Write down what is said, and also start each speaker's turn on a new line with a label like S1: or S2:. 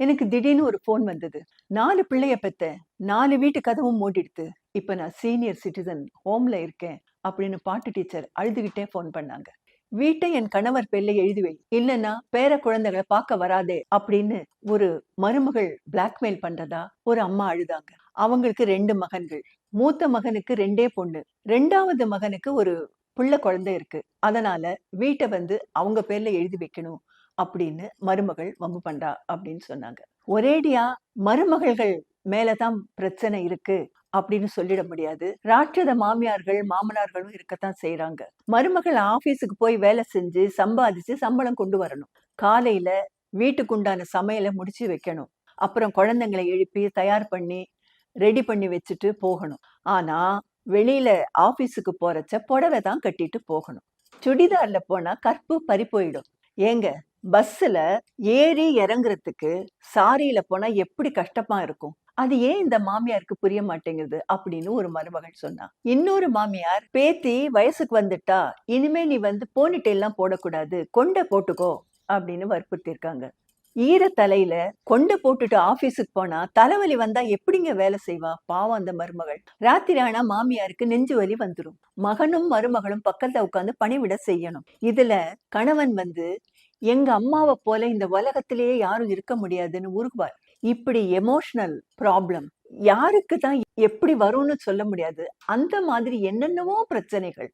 S1: எனக்கு திடீர்னு ஒரு ஃபோன் வந்தது. நாலு பிள்ளைய பெத்த நாலு வீட்டு கதவும் மூடிடுத்து இப்ப நான் சீனியர் சிட்டிசன் ஹோம்ல இருக்கேன் அப்படின்னு பாட்டு டீச்சர் அழுதுகிட்டே ஃபோன் பண்ணாங்க. வீட்டை என் கணவர் பேர்ல எழுதி வை இல்லைன்னா பேர குழந்தைகளை பார்க்க வராதே அப்படின்னு ஒரு மருமகள் பிளாக்மெயில் பண்றதா ஒரு அம்மா அழுதாங்க. அவங்களுக்கு ரெண்டு மகன்கள். மூத்த மகனுக்கு ரெண்டே பொண்ணு. ரெண்டாவது மகனுக்கு ஒரு பிள்ளை குழந்தை இருக்கு. அதனால வீட்டை வந்து அவங்க பேர்ல எழுதி வைக்கணும். அப்படின்னு மருமகள் வம்பு பண்றா அப்படின்னு சொன்னாங்க. ஒரேடியா மருமகள்கள் மேலதான் பிரச்சனை இருக்கு அப்படின்னு சொல்லிட முடியாது. ராட்சத மாமியார்கள் மாமனார்களும் இருக்கத்தான் செய்யறாங்க மருமகள் ஆபீஸுக்கு போய் வேலை செஞ்சு சம்பாதிச்சு சம்பளம் கொண்டு வரணும். காலையில வீட்டுக்குண்டான சமையலை முடிச்சு வைக்கணும். அப்புறம் குழந்தைங்களை எழுப்பி தயார் பண்ணி ரெடி பண்ணி வச்சுட்டு போகணும். ஆனா வெளியில ஆபீஸுக்கு போறச்ச புடவை தான் கட்டிட்டு போகணும். சுடிதார்ல போனா கற்பு பறி போயிடும் ஏங்க பஸ்ஸுல ஏறி இறங்குறதுக்கு சாரியில் போனா எப்படி கஷ்டமா இருக்கும்? அது ஏன் இந்த மாமியாருக்கு புரிய மாட்டேங்குது? அப்படின்னு ஒரு மருமகள் சொன்னா. இன்னொரு மாமியார் பேத்தி வயசுக்கு வந்துட்டா. இனிமே நீ வந்து போனிட்டை எல்லாம் போடக்கூடாது. கொண்டை போட்டுக்கோ. அப்படின்னு வற்புறுத்திருக்காங்க. ஈர தலையில கொண்டை போட்டுட்டு ஆபீஸுக்கு போனா தலைவலி வந்தா எப்படிங்க வேலை செய்வா? பாவம் அந்த மருமகள். ராத்திரி ஆனா மாமியாருக்கு நெஞ்சு வலி வந்துடும் மகனும் மருமகளும் பக்கத்துல உட்காந்து பணிவிட செய்யணும். இதுல கணவன் வந்து எங்க அம்மாவை போல இந்த உலகத்திலேயே யாரும் இருக்க முடியாதுன்னு உருகுவார். இப்படி எமோஷனல் ப்ராப்ளம் யாருக்கு தான் எப்படி வரும்னு சொல்ல முடியாது. அந்த மாதிரி என்னென்னவோ பிரச்சனைகள்.